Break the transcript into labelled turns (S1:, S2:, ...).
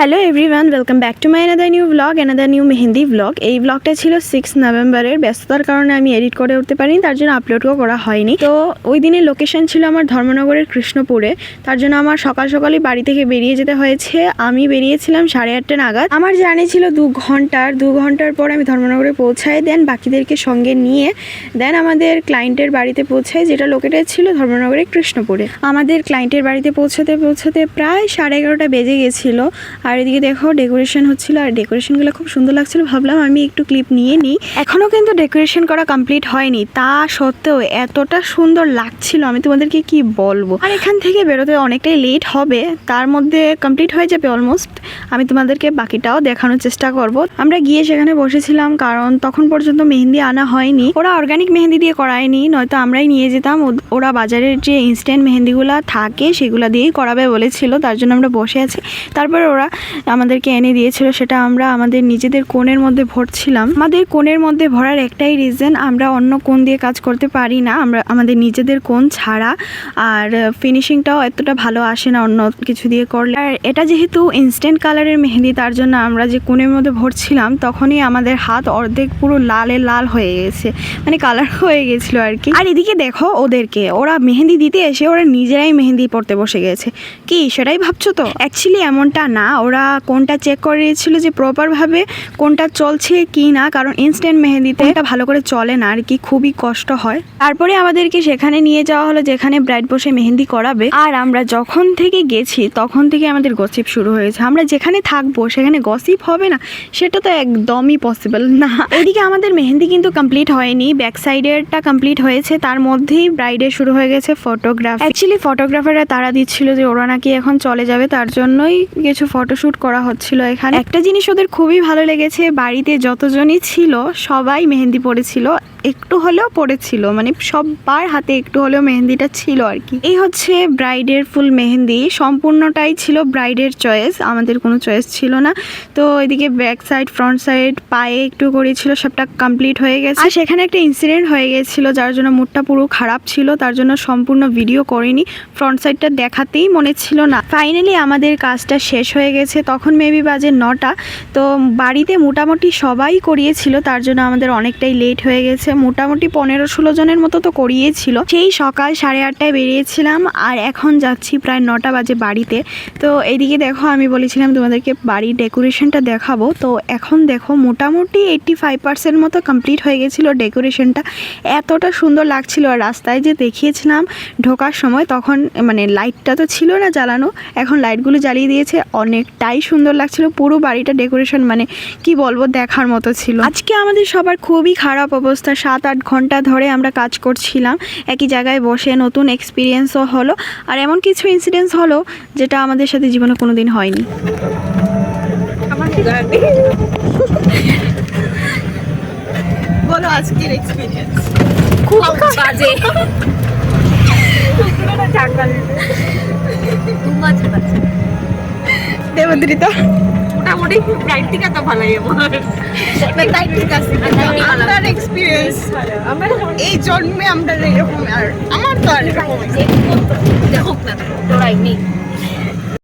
S1: Hello everyone welcome back to my another new blog another new mehndi blog এই ব্লগটা ছিল six নভেম্বরের ব্যস্ততার কারণে আমি এডিট করে উঠতে পারিনি, তার জন্য আপলোডও করা হয়নি। তো ওই দিনের লোকেশন ছিল আমার ধর্মনগরের কৃষ্ণপুরে, তার জন্য আমার সকাল সকালই বাড়ি থেকে বেরিয়ে যেতে হয়েছে। আমি বেরিয়েছিলাম সাড়ে আটটা নাগাদ। আমার জার্নি ছিল দু ঘণ্টার দু ঘণ্টার পর আমি ধর্মনগরে পৌঁছাই দেন বাকিদেরকে সঙ্গে নিয়ে দেন আমাদের ক্লায়েন্টের বাড়িতে পৌঁছাই, যেটা লোকেটেড ছিল ধর্মনগরের কৃষ্ণপুরে। আমাদের ক্লায়েন্টের বাড়িতে পৌঁছাতে পৌঁছাতে প্রায় সাড়ে এগারোটা বেজে গেছিল। আর এদিকে দেখো ডেকোরেশন হচ্ছিল, আর ডেকোরেশনগুলো খুব সুন্দর লাগছিল, ভাবলাম আমি একটু ক্লিপ নিয়ে নিই। এখনও কিন্তু ডেকোরেশন করা কমপ্লিট হয়নি, তা সত্ত্বেও এতটা সুন্দর লাগছিল, আমি তোমাদেরকে কি বলব? আর এখান থেকে বেরোতে অনেকটাই লেট হবে, তার মধ্যে কমপ্লিট হয়ে যাবে অলমোস্ট আমি তোমাদেরকে বাকিটাও দেখানোর চেষ্টা করব। আমরা গিয়ে সেখানে বসেছিলাম, কারণ তখন পর্যন্ত মেহেন্দি আনা হয়নি। ওরা অর্গানিক মেহেন্দি দিয়ে করায়নি, নয়তো আমরাই নিয়ে যেতাম। ওরা বাজারের যে ইনস্ট্যান্ট মেহেন্দিগুলো থাকে, সেগুলো দিয়েই করাবে বলেছিল, তার জন্য আমরা বসে আছি। তারপরে ওরা আমাদেরকে এনে দিয়েছিল, সেটা আমরা আমাদের নিজেদের কোণের মধ্যে ভরছিলাম। আমাদের কোণের মধ্যে ভরার একটাই রিজন আমরা অন্য কোণ দিয়ে কাজ করতে পারি না। আমরা, আমাদের নিজেদের কোণ ছাড়া আর ফিনিশিংটাও এতটা ভালো আসে না, অন্য কিছু দিয়ে করলে। আর এটা যেহেতু ইনস্ট্যান্ট কালারের মেহেন্দি তার জন্য আমরা যে কোণের মধ্যে ভরছিলাম, তখনই আমাদের হাত অর্ধেক পুরো লালে লাল হয়ে গেছে। মানে কালার হয়ে গেছিল আর কি। আর এদিকে দেখো ওদেরকে, ওরা মেহেন্দি দিতে এসে ওরা নিজেরাই মেহেন্দি পড়তে বসে গেছে। কি, সেটাই ভাবছ তো? অ্যাকচুয়ালি এমনটা না ওরা কোনটা চেক করিয়েছিল যে প্রপারভাবে কোনটা চলছে কি না, কারণ ইনস্ট্যান্ট মেহেন্দিতে এটা ভালো করে চলে না আর কি, খুবই কষ্ট হয়। তারপরে আমাদেরকে সেখানে নিয়ে যাওয়া হলো, যেখানে ব্রাইড বসে মেহেন্দি করাবে। আর আমরা যখন থেকে গেছি, তখন থেকে আমাদের গসিপ শুরু হয়েছে। আমরা যেখানে থাকব, সেখানে গসিপ হবে না, সেটা তো একদমই পসিবল না। এদিকে আমাদের মেহেন্দি কিন্তু কমপ্লিট হয়নি ব্যাক সাইডেরটা কমপ্লিট হয়েছে, তার মধ্যেই ব্রাইডের শুরু হয়ে গেছে ফটোগ্রাফ অ্যাকচুয়ালি ফটোগ্রাফাররা তারা দিচ্ছিল যে ওরা নাকি এখন চলে যাবে, তার জন্যই কিছু ফটোশ্যুট করা হচ্ছিল এখানে। একটা জিনিস ওদের খুবই ভালো লেগেছে, বাড়িতে যতজনই ছিল, সবাই মেহেন্দি পড়েছিল একটু হলেও পড়েছিল মানে সবার হাতে একটু হলেও মেহেন্দিটা ছিল আর কি। এই হচ্ছে ব্রাইডের ফুল মেহেন্দি, সম্পূর্ণটাই ছিল ব্রাইডের চয়েস, আমাদের কোনো চয়েস ছিল না। তো এদিকে ব্যাক সাইড, ফ্রন্ট সাইড, পায়ে একটু করেছিল, সবটা কমপ্লিট হয়ে গেছে। আর সেখানে একটা ইনসিডেন্ট হয়ে গেছিল, যার জন্য মুডটা পুরো খারাপ ছিল, তার জন্য সম্পূর্ণ ভিডিও করিনি। ফ্রন্ট সাইডটা দেখাতেই মনে ছিল না। ফাইনালি আমাদের কাজটা শেষ হয়ে গেছে, তখন মেবি বাজে নটা। তো বাড়িতে মোটামুটি সবাই করিয়েছিল, তার জন্য আমাদের অনেকটাই লেট হয়ে গেছে মোটামুটি পনেরো ষোলো জনের মতো তো করিয়েছিল। সেই সকাল সাড়ে আটটায় বেরিয়েছিলাম আর এখন যাচ্ছি প্রায় নটা বাজে বাড়িতে। তো এদিকে দেখো আমি বলেছিলাম তোমাদেরকে বাড়ির ডেকোরেশনটা দেখাবো। তো এখন দেখো মোটামুটি এইট্টি ফাইভ পার্সেন্ট মতো কমপ্লিট হয়ে গেছিল ডেকোরেশনটা। এতটা সুন্দর লাগছিল আর রাস্তায় যে দেখিয়েছিলাম ঢোকার সময় তখন মানে লাইটটা তো ছিল না জ্বালানো। এখন লাইটগুলো জ্বালিয়ে দিয়েছে, অনেকটাই সুন্দর লাগছিল। পুরো বাড়িটা ডেকোরেশন মানে কি বলব দেখার মতো ছিল। আজকে আমাদের সবার খুবই খারাপ অবস্থা সাত আট ঘণ্টা ধরে আমরা কাজ করছিলাম। একই জায়গায় বসে নতুন এক্সপিরিয়েন্সও হলো। আর এমন কিছু ইনসিডেন্টস হলো যেটা আমাদের সাথে জীবনে কোনো দিন হয়নি। বলো আজকের এক্সপিরিয়েন্স
S2: খুব বাজে।
S1: দেবদ্রিতা।
S2: মোটামুটি থেকে তো ভালোই আমার। থেকে
S1: আমার এক্সপিরিয়েন্স এই জন্মে আমরা এরকম আর আমার তো আর এরকম
S2: দেখুক না তোরাই নেই।